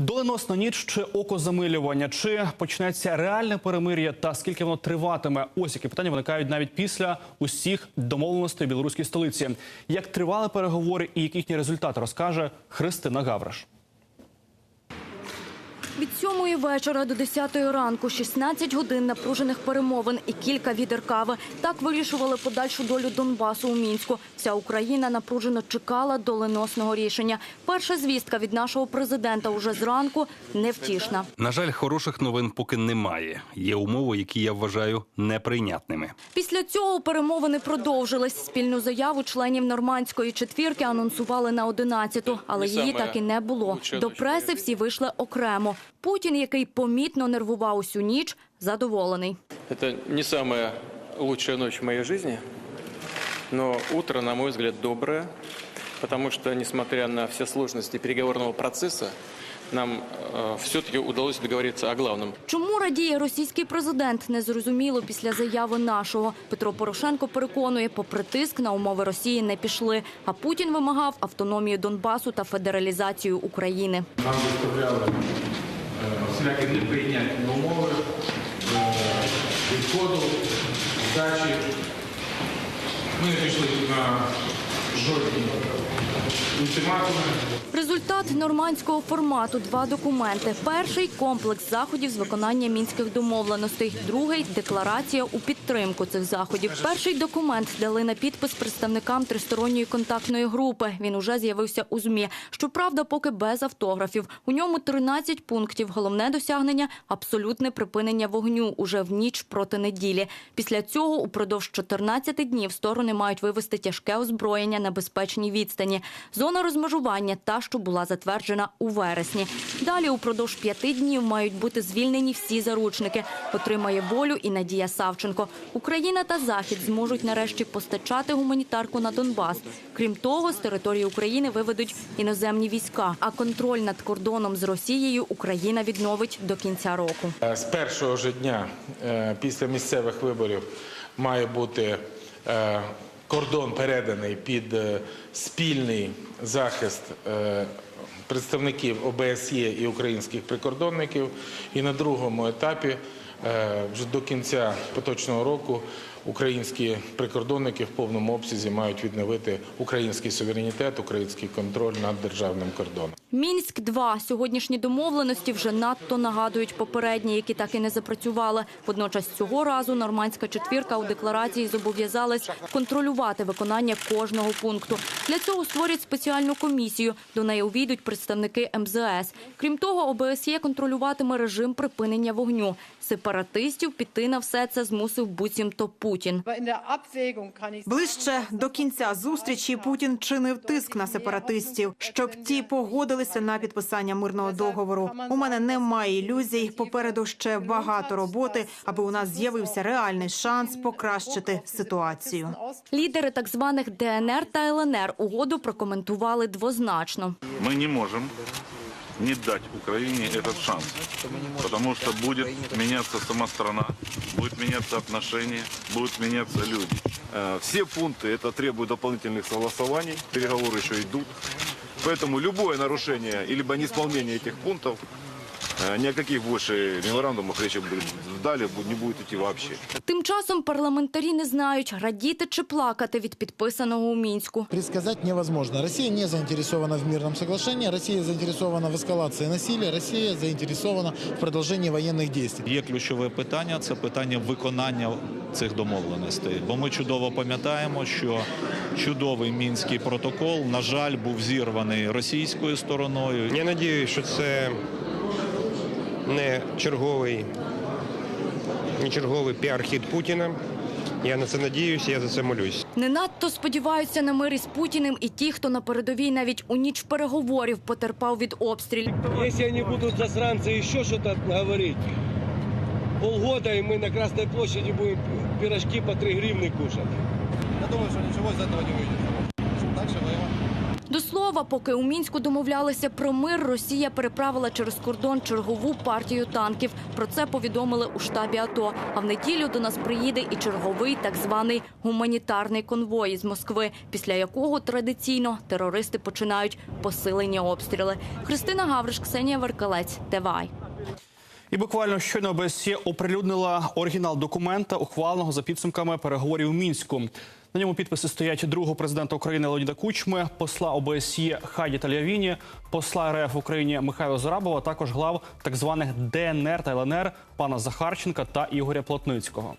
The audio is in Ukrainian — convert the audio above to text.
Доленосна ніч чи окозамилювання, чи почнеться реальне перемир'я та скільки воно триватиме? Ось які питання виникають навіть після усіх домовленостей білоруській столиці. Як тривали переговори і їхні результати, розкаже Христина Гавриш. Від сьомої вечора до 10 ранку 16 годин напружених перемовин і кілька відер кави. Так вирішували подальшу долю Донбасу у Мінську. Вся Україна напружено чекала доленосного рішення. Перша звістка від нашого президента уже зранку невтішна. На жаль, хороших новин поки немає. Є умови, які я вважаю неприйнятними. Після цього перемовини продовжились. Спільну заяву членів нормандської четвірки анонсували на 11-ту, але її так і не було. До преси всі вийшли окремо. Путін, який помітно нервував усю ніч, задоволений. Это не самая лучшая ночь в моей жизни, но утро, на мой взгляд, доброе, потому что, несмотря на все сложности переговорного процесса, нам э, все-таки удалось договориться о главном. Чому радіє російський президент, незрозуміло після заяви нашого. Петро Порошенко переконує, попри тиск на умови Росії не пішли. А Путін вимагав автономію Донбасу та федералізацію України. Нам виставляли е, всілякі неприйнятні умови е, відходу, здачі. Ми пішли на Результат нормандського формату два документи. Перший комплекс заходів з виконання мінських домовленостей. Другий декларація у підтримку цих заходів. Перший документ дали на підпис представникам тристоронньої контактної групи. Він уже з'явився у змі. Щоправда, поки без автографів. У ньому 13 пунктів. Головне досягнення абсолютне припинення вогню уже в ніч проти неділі. Після цього упродовж 14 днів сторони мають вивести тяжке озброєння на безпечній відстані. Зона розмежування та, що була затверджена у вересні. Далі упродовж п'яти днів мають бути звільнені всі заручники. Отримає волю і Надія Савченко. Україна та Захід зможуть нарешті постачати гуманітарку на Донбас. Крім того, з території України виведуть іноземні війська. А контроль над кордоном з Росією Україна відновить до кінця року. Е, З першого ж дня е, після місцевих виборів має бути е, кордон переданий під е, спільний захист е, представників ОБСЄ і українських прикордонників. І на другому етапі е, вже до кінця поточного року українські прикордонники в повному обсязі мають відновити український суверенітет, український контроль над державним кордоном. Мінськ 2 сьогоднішні домовленості вже надто нагадують попередні, які так і не запрацювали. Водночас цього разу нормандська четвірка у декларації зобов'язалась контролювати виконання кожного пункту. Для цього створять спеціальну комісію. До неї увійдуть представники МЗС. Крім того, ОБСЄ контролюватиме режим припинення вогню. Сепаратистів піти на все це змусив буцімто Путін. Ich Ближче до кінця зустрічі Путін чинив тиск на сепаратистів, щоб ті погодилися на підписання мирного договору. У мене немає ілюзій. Попереду ще багато роботи, аби у нас з'явився реальний шанс покращити ситуацію. Лідери так званих ДНР та ЛНР угоду прокоментували двозначно. мы не можем не дать Украине этот шанс. Потому что будет меняться сама страна, будет меняться отношения, будут меняться люди. Э, Все пункты это требуют дополнительных согласований, переговоры еще идут. Поэтому любое нарушение или либо неисполнение этих пунктов, э, ни о каких больше меморандумах речи будет, далее бу- не будет идти вообще. Тим часом парламентарі не знають, радіти чи плакати від підписаного у мінську. Предсказать невозможно. Россия не заинтересована в мирном соглашении, Россия заинтересована в эскалации насилия, Россия заинтересована в продолжении военных действий. Є ключове питання це питання виконання цих домовленостей. Бо ми чудово пам'ятаємо, що чудовий мінський протокол, на жаль, був зірваний російською стороною. Я надіюся, що це не черговий, не черговий піар-хід Путіна. Я на це надіюся, я за це молюсь. Не надто сподіваються на мир із Путіним і ті, хто на передовій навіть у ніч переговорів потерпав від обстрілів. Якщо вони будуть засранці ще щось говорити, полгода і ми на Красній площаді будемо пирожки по 3 гривни кушати. До слова, поки у мінську домовлялися про мир, Росія переправила через кордон чергову партію танків. Про це повідомили у штабі АТО. А в неділю до нас приїде і черговий так званий гуманітарний конвой із Москви, після якого традиційно терористи починають посилені обстріли. Христина Гавриш, Ксенія Веркалець, ТВАЙ. І буквально щойно ОБСЄ оприлюднила оригінал документа, ухваленого за підсумками переговорів у мінську. На ньому підписи стоять другого президента України Леоніда Кучми, посла ОБСЄ Хаді Тальявіні, посла РФ Україні Михайла Зарабова, також глав так званих ДНР та ЛНР пана Захарченка та Ігоря Плотницького.